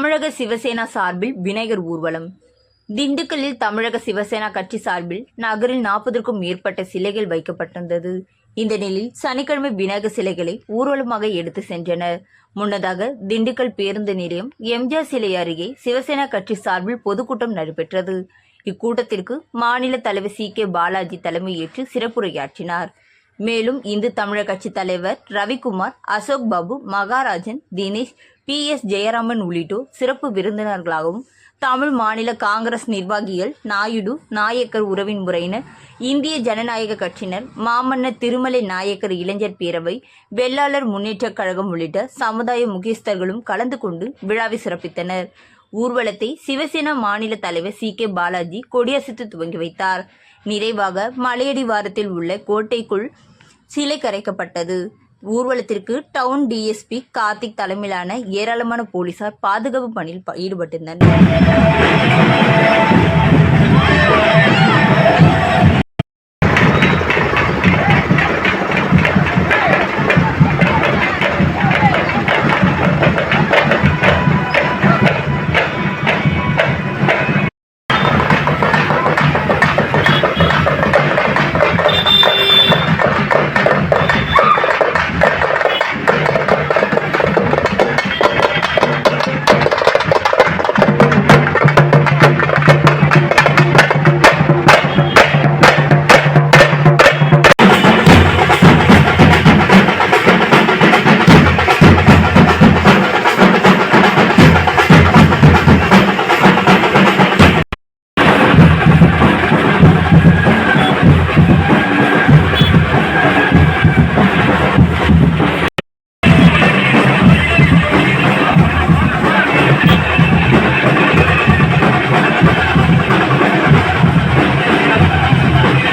தமிழக சிவசேனா சார்பில் விநாயகர் ஊர்வலம். திண்டுக்கல்லில் தமிழக சிவசேனா கட்சி சார்பில் நகரில் நாற்பதற்கும் மேற்பட்ட சிலைகள் வைக்கப்பட்டிருந்தது. இந்த நிலையில் சனிக்கிழமை விநாயகர் சிலைகளை ஊர்வலமாக எடுத்து சென்றனர். முன்னதாக திண்டுக்கல் பேருந்து நிலையம் எம்ஜிஆர் சிலை அருகே சிவசேனா கட்சி சார்பில் பொதுக்கூட்டம் நடைபெற்றது. இக்கூட்டத்திற்கு மாநில தலைவர் சி கே பாலாஜி தலைமையேற்று சிறப்புரையாற்றினார். மேலும் இந்து தமிழர் கட்சி தலைவர் ரவிக்குமார் அசோக் பாபு மகாராஜன் தினேஷ் பி. எஸ். ஜெயராமன் உள்ளிட்டோர் சிறப்பு விருந்தினர்களாகவும் தமிழ் மாநில காங்கிரஸ் நிர்வாகிகள் நாயுடு நாயக்கர் உறவின் முறையினர் இந்திய ஜனநாயக கட்சியினர் மாமன்னர் திருமலை நாயக்கர் இளைஞர் பேரவை வெள்ளாளர் முன்னேற்றக் கழகம் உள்ளிட்ட சமுதாய முக்கியஸ்தர்களும் கலந்து கொண்டு விழாவை சிறப்பித்தனர். ஊர்வலத்தை சிவசேனா மாநில தலைவர் சி. கே. பாலாஜி கொடியசைத்து துவங்கி வைத்தார். நிறைவாக மலையடிவாரத்தில் உள்ள கோட்டைக்குள் சிலை கரைக்கப்பட்டது. ஊர்வலத்திற்கு டவுன் டிஎஸ்பி கார்த்திக் தலைமையிலான ஏராளமான போலீசார் பாதுகாப்பு பணியில் ஈடுபட்டிருந்தனர்